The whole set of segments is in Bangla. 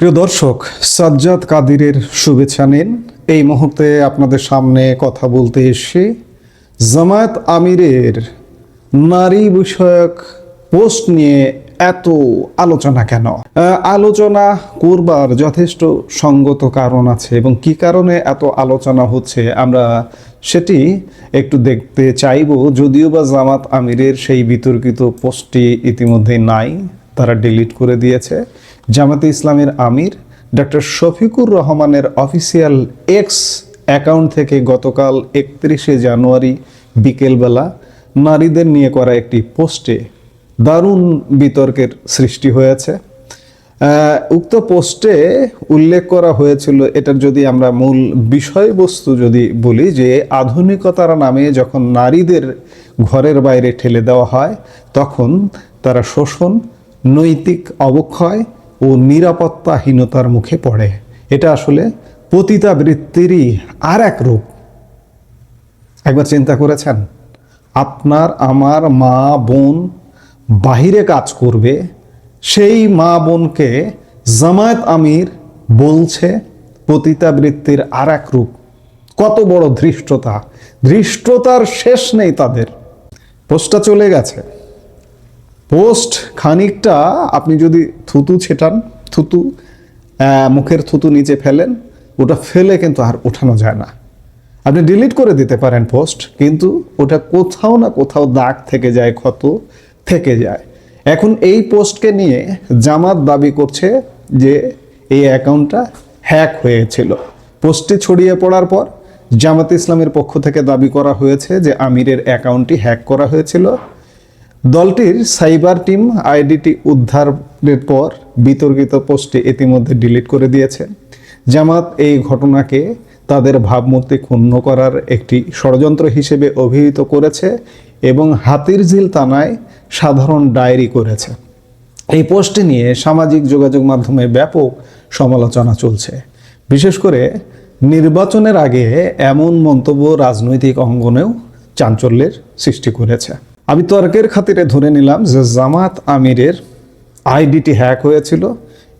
প্রিয় দর্শক, সাজ্জাদ কাদিরের শুভেচ্ছা নিন। এই মুহূর্তে আপনাদের সামনে কথা বলতে এসে জামায়াত আমিরের নারী বিষয়ক পোস্ট নিয়ে এত আলোচনা কেন? আলোচনা করবার যথেষ্ট সঙ্গত কারণ আছে এবং কি কারণে এত আলোচনা হচ্ছে আমরা সেটি একটু দেখতে চাইব। যদিও বা জামাত আমিরের সেই বিতর্কিত পোস্টটি ইতিমধ্যে নাই, তারা ডিলিট করে দিয়েছে। জামাতে ইসলামের আমির ডক্টর শফিকুর রহমানের অফিসিয়াল এক্স অ্যাকাউন্ট থেকে গতকাল একত্রিশে জানুয়ারি বিকেলবেলা নারীদের নিয়ে করা একটি পোস্টে দারুণ বিতর্কের সৃষ্টি হয়েছে। উক্ত পোস্টে উল্লেখ করা হয়েছিল, এটার যদি আমরা মূল বিষয়বস্তু যদি বলি, যে আধুনিকতার নামে যখন নারীদের ঘরের বাইরে ঠেলে দেওয়া হয়, তখন তারা শোষণ, নৈতিক অবক্ষয় ও নিরাপত্তাহীনতার মুখে পড়ে। এটা আসলে পতিতাবৃত্তিরই আর এক রূপ। একবার চিন্তা করেছেন? আপনার আমার মা বোন বাহিরে কাজ করবে, সেই মা বোনকে জামায়াত আমির বলছে পতিতাবৃত্তির আর এক রূপ। কত বড় ধৃষ্টতা। ধৃষ্টতার শেষ নেই তাদের। পোস্টটা চলে গেছে। পোস্ট খানিকটা আপনি যদি থুতু ছেটান, থুতু মুখের থুতু নিচে ফেলেন, ওটা ফেলে কিন্তু আর ওঠানো যায় না। আপনি ডিলিট করে দিতে পারেন পোস্ট কিন্তু ওটা কোথাও না কোথাও দাগ থেকে যায়, ক্ষত থেকে যায়। এখন এই পোস্টকে নিয়ে জামাত দাবি করছে যে এই অ্যাকাউন্টটা হ্যাক হয়েছিল। পোস্টটি ছড়িয়ে পড়ার পর জামাত ইসলামের পক্ষ থেকে দাবি করা হয়েছে যে আমিরের অ্যাকাউন্টটি হ্যাক করা হয়েছিল। দলটির সাইবার টিম আইডিটি উদ্ধারের পর বিতর্কিত পোস্টে ইতিমধ্যে ডিলিট করে দিয়েছে। জামাত এই ঘটনাকে তাদের ভাবমূর্তি ক্ষুণ্ণ করার একটি ষড়যন্ত্র হিসেবে অভিহিত করেছে এবং হাতির হাতিরঝিল থানায় সাধারণ ডায়েরি করেছে। এই পোস্টটি নিয়ে সামাজিক যোগাযোগ মাধ্যমে ব্যাপক সমালোচনা চলছে। বিশেষ করে নির্বাচনের আগে এমন মন্তব্য রাজনৈতিক অঙ্গনেও চাঞ্চল্যের সৃষ্টি করেছে। আমি তর্কের খাতিরে ধরে নিলাম যে জামাত আমিরের আইডিটি হ্যাক হয়েছিল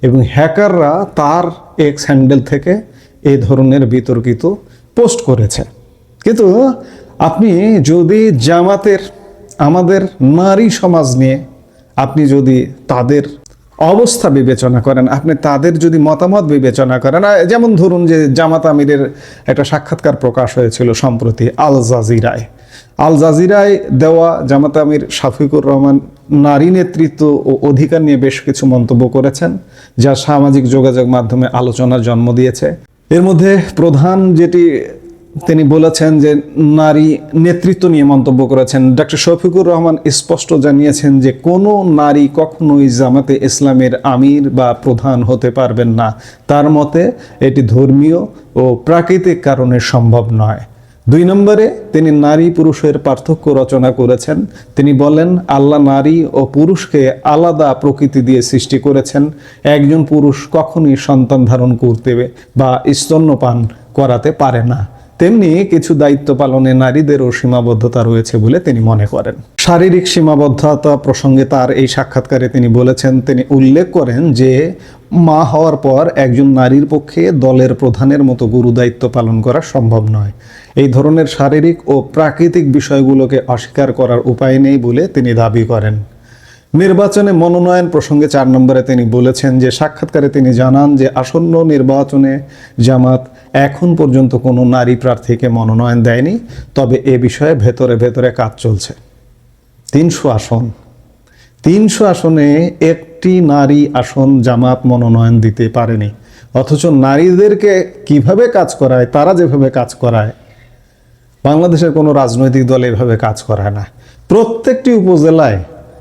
এবং হ্যাকাররা তার এক্স হ্যান্ডেল থেকে এ ধরনের বিতর্কিত পোস্ট করেছে। কিন্তু আপনি যদি জামাতের আমাদের নারী সমাজ নিয়ে আপনি যদি তাদের অবস্থা বিবেচনা করেন, আপনি তাদের যদি মতামত বিবেচনা করেন যেমন ধরুন যে জামাত আমিরের একটা সাক্ষাৎকার প্রকাশ হয়েছিল সম্প্রতি আল জাজিরায়। আল জাজিরায় দেওয়া জামাত আমির শাফিকুর রহমান নারী নেতৃত্ব ও অধিকার নিয়ে বেশ কিছু মন্তব্য করেছেন, যা সামাজিক যোগাযোগ মাধ্যমে আলোচনার জন্ম দিয়েছে। এর মধ্যে প্রধান যেটি তিনি বলেছেন যে নারী নেতৃত্ব নিয়ে মন্তব্য করেছেন ডক্টর শফিকুর রহমান স্পষ্ট জানিয়েছেন যে কোনো নারী কখনোই জামাতে ইসলামের আমির বা প্রধান হতে পারবেন না। তার মতে, এটি ধর্মীয় ও প্রাকৃতিক কারণে সম্ভব নয়। দুই নম্বরে তিনি নারী পুরুষের পার্থক্য রচনা করেছেন। তিনি বলেন, আল্লাহ নারী ও পুরুষকে আলাদা প্রকৃতি দিয়ে সৃষ্টি করেছেন। একজন পুরুষ কখনই সন্তান ধারণ করতে বা স্তন্যপান করাতে পারে না। তেমনি কিছু দায়িত্ব পালনে নারীদেরও সীমাবদ্ধতা রয়েছে বলে তিনি মনে করেন। শারীরিক সীমাবদ্ধতা প্রসঙ্গে তার এই সাক্ষাৎকারে তিনি বলেছেন, তিনি উল্লেখ করেন যে, মা হওয়ার পর একজন নারীর পক্ষে দলের প্রধানের মতো গুরু দায়িত্ব পালন করা সম্ভব নয়। এই ধরনের শারীরিক ও প্রাকৃতিক বিষয়গুলোকে অস্বীকার করার উপায় নেই বলে তিনি দাবি করেন। নির্বাচনে মনোনয়ন প্রসঙ্গে চার নম্বরে তিনি বলেছেন যে, সাক্ষাৎকারে তিনি জানান যে, আসন্ন নির্বাচনে জামাত এখন পর্যন্ত কোনো নারী প্রার্থীকে মনোনয়ন দেয়নি, তবে এ বিষয়ে ভেতরে ভেতরে কাজ চলছে। তিনশো আসন। তিনশো আসনে একটি নারী আসন জামাত মনোনয়ন দিতে পারেনি। অথচ নারীদেরকে কীভাবে কাজ করায়, তারা যেভাবে কাজ করায় বাংলাদেশের কোনো রাজনৈতিক দল এভাবে কাজ করায় না। প্রত্যেকটি উপজেলায়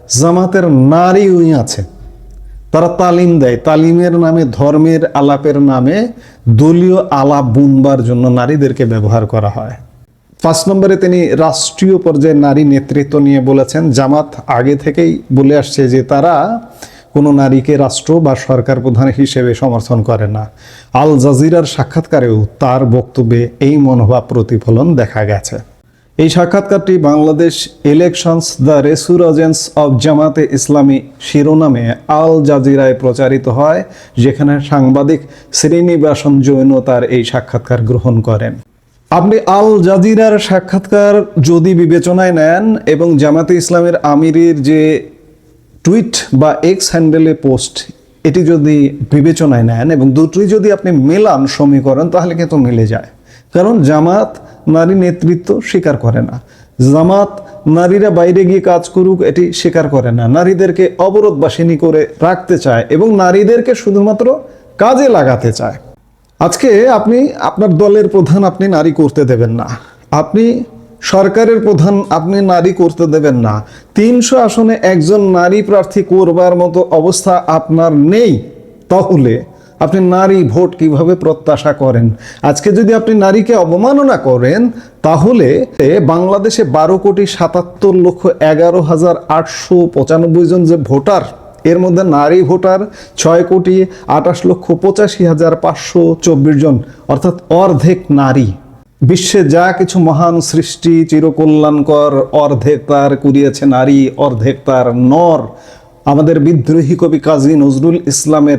জামাতের নারী উই আছে। তারা তালিম দেয়। তালিমের নামে, ধর্মের আলাপের নামে দলীয় আলাপ বুনবার জন্য নারীদেরকে ব্যবহার করা হয়। পাঁচ নম্বরে তিনি রাষ্ট্রীয় পর্যায়ে নারী নেতৃত্ব নিয়ে বলেছেন, জামাত আগে থেকেই বলে আসছে যে তারা কোনো নারীকে রাষ্ট্র বা সরকার প্রধান হিসেবে সমর্থন করে না। আল জাজিরার সাক্ষাৎকারেও তার বক্তব্যে এই মনোভাব প্রতিফলন দেখা গেছে। এই সাক্ষাৎকারটি Bangladesh elections the resurgence of Jamaat e Islami শিরোনামে আল জাজিরায় প্রচারিত হয়, যেখানে সাংবাদিক শ্রীনিবাসন জৈন তার এই সাক্ষাৎকার গ্রহণ করেন। আপনি আল জাজিরার সাক্ষাৎকার যদি বিবেচনায় নেন এবং জামাতে ইসলামের আমিরের যে টুইট বা এক্স হ্যান্ডেলে পোস্ট, এটি যদি বিবেচনায় নেন এবং দুটোই যদি আপনি মেলান সমীকরণ, তাহলে কিন্তু মিলে যায়। কারণ জামাত নারী নেতৃত্ব স্বীকার করে না। জামাত নারীরা বাইরে গিয়ে কাজ করুক, এটি স্বীকার করে না। নারীদেরকে অবরোধ বাসিনী করে রাখতে চায় এবং নারীদেরকে শুধুমাত্র কাজে লাগাতে চায়। আজকে আপনি, আপনার দলের প্রধান আপনি নারী করতে দেবেন না। আপনি সরকারের প্রধান আপনি নারী করতে দেবেন না। তিনশো আসনে একজন নারী প্রার্থী করবার মতো অবস্থা আপনার নেই। তাহলে আপনি নারী ভোট কীভাবে প্রত্যাশা করেন? আজকে যদি আপনি নারীকে অবমাননা করেন, তাহলে বাংলাদেশে বারো কোটি সাতাত্তর লক্ষ এগারো হাজার আটশো পঁচানব্বই জন যে ভোটার, এর মধ্যে নারী ভোটার ছয় কোটি আঠাশ লক্ষ পঁচাশি হাজার পাঁচশো চব্বিশ জন, অর্থাৎ অর্ধেক নারী। বিশ্বে যা কিছু মহান সৃষ্টি চিরকল্যাণকর, অর্ধেক তার কুড়িয়েছে নারী, অর্ধেক তার নর। আমাদের বিদ্রোহী কবি কাজী নজরুল ইসলামের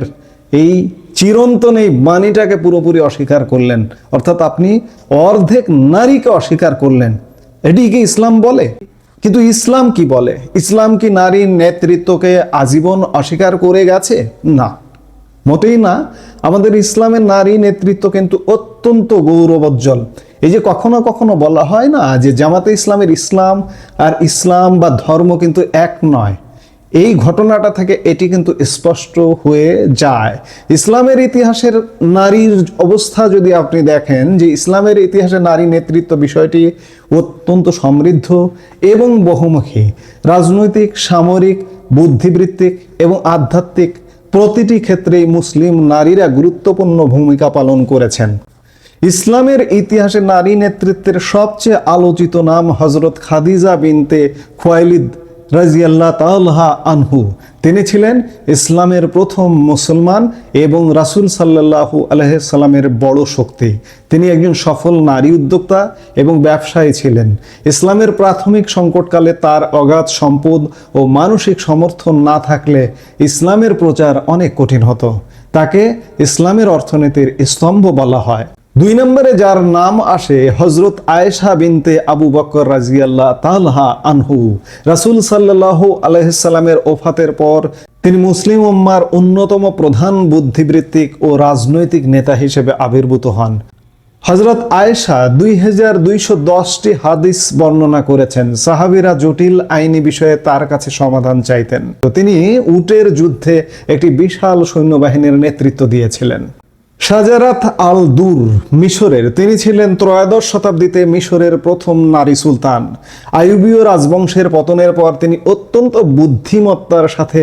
এই চিরন্তন এই বাণীটাকে পুরোপুরি অস্বীকার করলেন। অর্থাৎ আপনি অর্ধেক নারীকে অস্বীকার করলেন। এটি কি ইসলাম বলে? কিন্তু ইসলাম কি বলে? ইসলাম কি নারীর নেতৃত্বকে আজীবন অস্বীকার করে গেছে? না। মোটেই না। আমাদের ইসলামের নারী নেতৃত্ব কিন্তু অত্যন্ত গৌরবোজ্জ্বল। এই যে কখনো কখনো বলা হয় না যে জামাতে ইসলামের ইসলাম আর ইসলাম বা ধর্ম কিন্তু এক নয়। এই ঘটনাটা থেকে এটি কিন্তু স্পষ্ট হয়ে যায়। ইসলামের ইতিহাসের নারীর অবস্থা যদি আপনি দেখেন যে ইসলামের ইতিহাসে নারী নেতৃত্ব বিষয়টি অত্যন্ত সমৃদ্ধ এবং বহুমুখী। রাজনৈতিক, সামরিক, বুদ্ধিবৃত্তিক এবং আধ্যাত্মিক প্রতিটি ক্ষেত্রেই মুসলিম নারীরা গুরুত্বপূর্ণ ভূমিকা পালন করেছেন। ইসলামের ইতিহাসে নারী নেতৃত্বের সবচেয়ে আলোচিত নাম হজরত খাদিজা বিনতে খোয়াইলিদ রাজিয়াল্লাহ তালহা আনহু। তিনি ছিলেন ইসলামের প্রথম মুসলমান এবং রাসুল সাল্লাহু আলহামের বড় শক্তি। তিনি একজন সফল নারী উদ্যোক্তা এবং ব্যবসায়ী ছিলেন। ইসলামের প্রাথমিক সংকটকালে তার অগাধ সম্পদ ও মানসিক সমর্থন না থাকলে ইসলামের প্রচার অনেক কঠিন হতো। তাকে ইসলামের অর্থনীতির স্তম্ভ বলা হয়। দুই নম্বরে যার নাম আসে হজরত আয়েশা বিনতে আবু বকর রাজিয়াল্লাহ তালহা আনহু। রাসুল সাল্লাহ আলহিসাল্লামের ওফাতের পর তিনি মুসলিম উম্মার অন্যতম প্রধান বুদ্ধিবৃত্তিক ও রাজনৈতিক নেতা হিসেবে আবির্ভূত হন। হজরত আয়েশা দুই হাজার দুইশো দশটি হাদিস বর্ণনা করেছেন। সাহাবিরা জটিল আইনি বিষয়ে তার কাছে সমাধান চাইতেন। তো তিনি উটের যুদ্ধে একটি বিশাল সৈন্যবাহিনীর নেতৃত্ব দিয়েছিলেন। শাজারাত আল দুর মিশরের। তিনি ছিলেন ত্রয়োদশ শতাব্দীতে মিশরের প্রথম নারী সুলতান। আইয়ুবীয় রাজবংশের পতনের পর তিনি অত্যন্ত বুদ্ধিমত্তার সাথে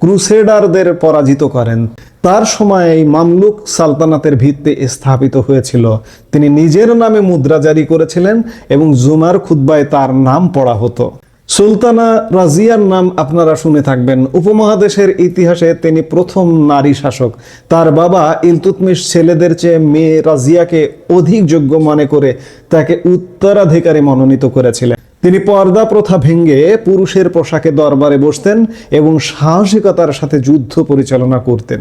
ক্রুসেডারদের পরাজিত করেন। তার সময়ে মামলুক সালতানাতের ভিত্তি স্থাপিত হয়েছিল। তিনি নিজের নামে মুদ্রা জারি করেছিলেন এবং জুমার খুদ্বায় তার নাম পড়া হতো। সুলতানা রাজিয়ার নাম আপনারা শুনে থাকবেন। উপমহাদেশের ইতিহাসে তিনি প্রথম নারী শাসক। তার বাবা ইলতুতমিশ ছেলেদের চেয়ে মেয়ে রাজিয়াকে অধিক যোগ্য মনে করে তাকে উত্তরাধিকারী মনোনীত করেছিলেন। তিনি পর্দা প্রথা ভেঙে পুরুষের পোশাকে দরবারে বসতেন এবং সাহসিকতার সাথে যুদ্ধ পরিচালনা করতেন।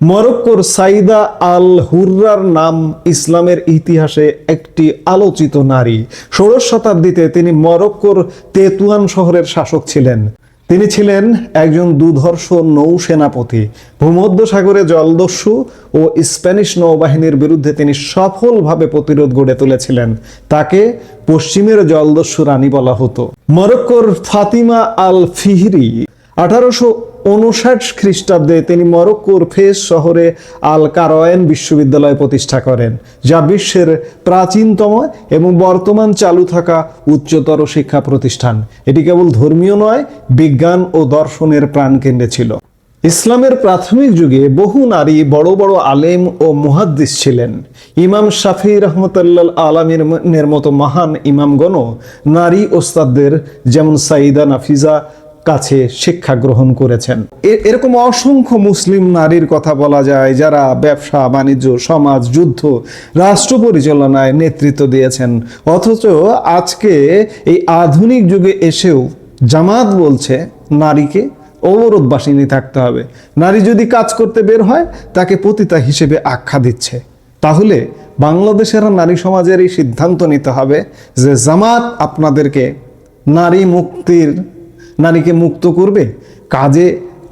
মরক্কোর সাইদা আল হুর্রার নাম ইসলামের ইতিহাসে একটি আলোচিত নারী। ষোড়শ শতাব্দীতে তিনি মরক্কোর তেতুয়ান শহরের শাসক ছিলেন। তিনি ছিলেন একজন দুধর্ষ নৌ সেনাপতি ভূমধ্য সাগরে জলদস্যু ও স্প্যানিশ নৌবাহিনীর বিরুদ্ধে তিনি সফলভাবে প্রতিরোধ গড়ে তুলেছিলেন। তাকে পশ্চিমের জলদস্যু রানী বলা হতো। মরক্কোর ফাতিমা আল ফিহরি আঠারোশো উনষাট খ্রিস্টাব্দে তিনি মরক্কোর ফেস শহরে আল কারয়েন বিশ্ববিদ্যালয় প্রতিষ্ঠা করেন, যা বিশ্বের প্রাচীনতম এবং বর্তমান চালু থাকা উচ্চতর শিক্ষা প্রতিষ্ঠান। এটি কেবল ধর্মীয় নয়, বিজ্ঞান ও দর্শনের প্রাণকেন্দ্রে ছিল। ইসলামের প্রাথমিক যুগে বহু নারী বড় বড় আলেম ও মুহাদ্দিস ছিলেন। ইমাম শাফি রহমতুল্লাহ আলমের মতো মহান ইমামগণও নারী ওস্তাদদের, যেমন সাইদা নাফিজা কাছে শিক্ষা গ্রহণ করেছেন। এরকম অসংখ্য মুসলিম নারীর কথা বলা যায়, যারা ব্যবসা, বাণিজ্য, সমাজ, যুদ্ধ, রাষ্ট্র পরিচালনায় নেতৃত্ব দিয়েছেন। অথচ আজকে এই আধুনিক যুগে এসেও জামাত বলছে, নারীকে অবরোধবাসিনী থাকতে হবে। নারী যদি কাজ করতে বের হয়, তাকে পতিতা হিসেবে আখ্যা দিচ্ছে। তাহলে বাংলাদেশের নারী সমাজের এই সিদ্ধান্ত নিতে হবে যে জামাত আপনাদেরকে নারী মুক্তির নারীকে মুক্ত করবে, কাজে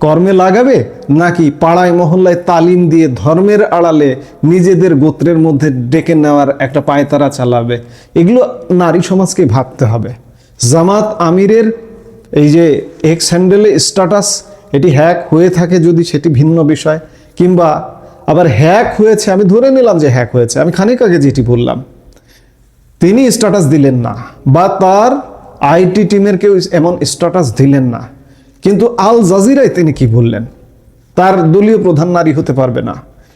কর্মে লাগাবে, নাকি পাড়ায়, মহল্লায় তালিম দিয়ে ধর্মের আড়ালে নিজেদের গোত্রের মধ্যে ডেকে নেওয়ার একটা পায়তারা চালাবে? এগুলো নারী সমাজকে ভাবতে হবে। জামাত আমিরের এই যে এক্স হ্যান্ডেলে স্ট্যাটাস এটি হ্যাক হয়ে থাকে যদি সেটি ভিন্ন বিষয়, কিংবা আবার হ্যাক হয়েছে, আমি ধরে নিলাম যে হ্যাক হয়েছে, আমি খানিক আগে যেটি বললাম, তিনি স্ট্যাটাস দিলেন না, বা তার আইটি টিমের কেউ এমন স্ট্যাটাস দিলেন না। কিন্তু আল জাজিরায় তিনি কি বললেন? তার দলীয় প্রধান নারী হতে পারবে না।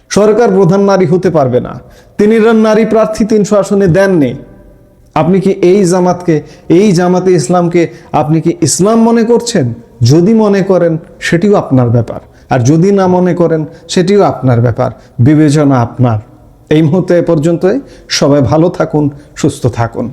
সরকার প্রধান নারী হতে পারবে না। তিনি নারী প্রার্থী তিনশো আসনে দেননি। আপনি কি এই জামাতকে, এই জামাতে ইসলামকে আপনি কি ইসলাম মনে করছেন? যদি মনে করেন, সেটিও আপনার ব্যাপার। আর যদি না মনে করেন, সেটিও আপনার ব্যাপার। বিবেচনা আপনার। এই মুহূর্তে পর্যন্তই। সবাই ভালো থাকুন, সুস্থ থাকুন।